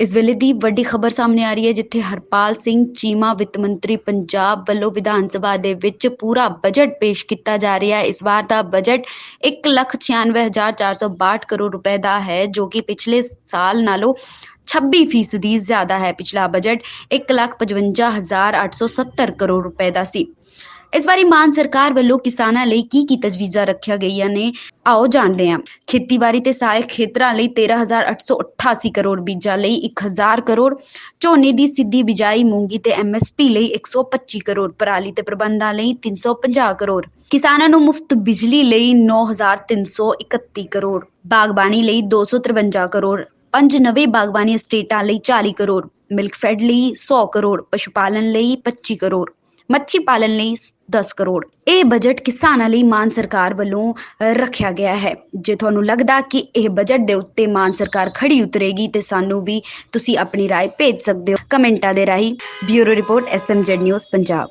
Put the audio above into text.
ਇਸ ਵੇਲੇ ਦੀ ਵੱਡੀ ਖਬਰ ਸਾਹਮਣੇ ਆ ਰਹੀ ਹੈ, ਜਿੱਥੇ ਹਰਪਾਲ ਸਿੰਘ ਚੀਮਾ ਵਿੱਤ ਮੰਤਰੀ ਪੰਜਾਬ ਵੱਲੋਂ ਵਿਧਾਨ ਸਭਾ ਦੇ ਵਿੱਚ ਪੂਰਾ ਬਜਟ ਪੇਸ਼ ਕੀਤਾ ਜਾ ਰਿਹਾ ਹੈ। ਇਸ ਵਾਰ ਦਾ ਬਜਟ 196462 ਕਰੋੜ ਰੁਪਏ ਦਾ ਹੈ, ਜੋ ਕਿ ਪਿਛਲੇ ਸਾਲ ਨਾਲੋਂ 26 ਫੀਸਦੀ ਜ਼ਿਆਦਾ ਹੈ। ਪਿਛਲਾ ਬਜਟ 155870 ਕਰੋੜ ਰੁਪਏ ਦਾ ਸੀ। ਇਸ ਬਾਰੇ ਮਾਨ ਸਰਕਾਰ ਵੱਲੋਂ ਕਿਸਾਨਾਂ ਲਈ ਕੀ ਕੀ ਤਜਵੀਜ਼ਾਂ ਰੱਖੀਆਂ ਗਈਆਂ ਨੇ, ਆਓ ਜਾਣਦੇ ਹਾਂ। ਖੇਤੀਬਾੜੀ ਤੇ ਸਹਾਇਕ ਖੇਤਰਾਂ ਲਈ 13888 ਕਰੋੜ ਬੀਜਾਂ ਲਈ 1000 ਕਰੋੜ, ਝੋਨੇ ਦੀ ਸਿੱਧੀ ਬਿਜਾਈ ਮੂੰਗੀ ਤੇ ਐਮਐਸਪੀ ਲਈ 125 ਕਰੋੜ, ਪਰਾਲੀ ਤੇ ਪ੍ਰਬੰਧਾਂ ਲਈ 350 ਕਰੋੜ, ਕਿਸਾਨਾਂ ਨੂੰ ਮੁਫਤ ਬਿਜਲੀ ਲਈ 9331 ਕਰੋੜ, ਬਾਗਬਾਨੀ ਲਈ 253 ਕਰੋੜ, ਪੰਜ ਨਵੇਂ ਬਾਗਬਾਨੀ ਸਟੇਟਾਂ ਲਈ 40 ਕਰੋੜ, ਮਿਲਕ ਫੈਡ ਲਈ 100 ਕਰੋੜ, ਪਸ਼ੂ ਪਾਲਣ ਲਈ 25 ਕਰੋੜ। ਮੱਛੀ ਪਾਲਣ ਲਈ 10 ਕਰੋੜ ਇਹ ਬਜਟ ਕਿਸਾਨਾਂ ਲਈ ਮਾਨ ਸਰਕਾਰ ਵੱਲੋਂ ਅ, ਰੱਖਿਆ ਗਿਆ ਹੈ ਜੇ ਤੁਹਾਨੂੰ ਲੱਗਦਾ ਕਿ ਇਹ ਬਜਟ ਦੇ ਉੱਤੇ ਮਾਨ ਸਰਕਾਰ ਖੜੀ ਉਤਰੇਗੀ ਤੇ ਸਾਨੂੰ ਵੀ ਤੁਸੀਂ ਆਪਣੀ رائے ਭੇਜ ਸਕਦੇ ਹੋ ਕਮੈਂਟਾਂ ਦੇ ਰਾਹੀਂ bureau report SMZ news Punjab